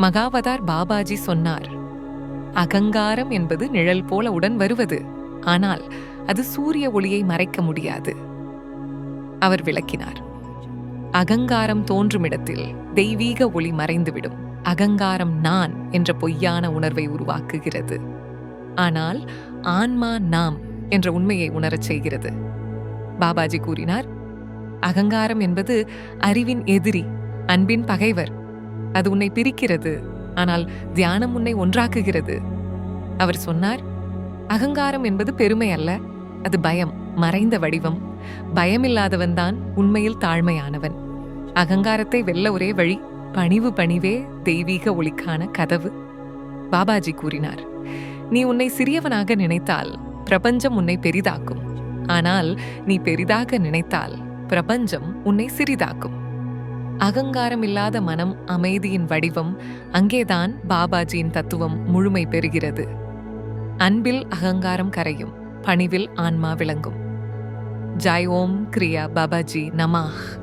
மகாவதார் பாபாஜி சொன்னார் அகங்காரம் என்பது நிழல் போல உடன் வருவது ஆனால் அது சூரிய ஒளியை மறைக்க முடியாது. அவர் விளக்கினார் அகங்காரம் தோன்றும் இடத்தில் தெய்வீக ஒளி மறைந்துவிடும். அகங்காரம் நான் என்ற பொய்யான உணர்வை உருவாக்குகிறது. ஆனால் ஆன்மா நாம் என்ற உண்மையை உணரச் செய்கிறது. பாபாஜி கூறினார் அகங்காரம் என்பது அறிவின் எதிரி அன்பின் பகைவர் அது உன்னை பிரிக்கிறது. ஆனால் தியானம் உன்னை ஒன்றாக்குகிறது. அவர் சொன்னார் அகங்காரம் என்பது பெருமை அல்ல அது பயம் மறைந்த வடிவம். பயமில்லாதவன்தான் உண்மையில் தாழ்மையானவன். அகங்காரத்தை வெல்ல ஒரே வழி பணிவு பணிவே தெய்வீக ஒளிக்கான கதவு. பாபாஜி கூறினார் நீ உன்னை சிறியவனாக நினைத்தால் பிரபஞ்சம் உன்னை பெரிதாக்கும். ஆனால் நீ பெரிதாக நினைத்தால் பிரபஞ்சம் உன்னை சிறிதாக்கும். அகங்காரம் இல்லாத மனம் அமைதியின் வடிவம் அங்கேதான் பாபாஜியின் தத்துவம் முழுமை பெறுகிறது. அன்பில் அகங்காரம் கரையும் பணிவில் ஆன்மா விளங்கும். ஜாய் ஓம் கிரியா பாபாஜி நமாஹ்.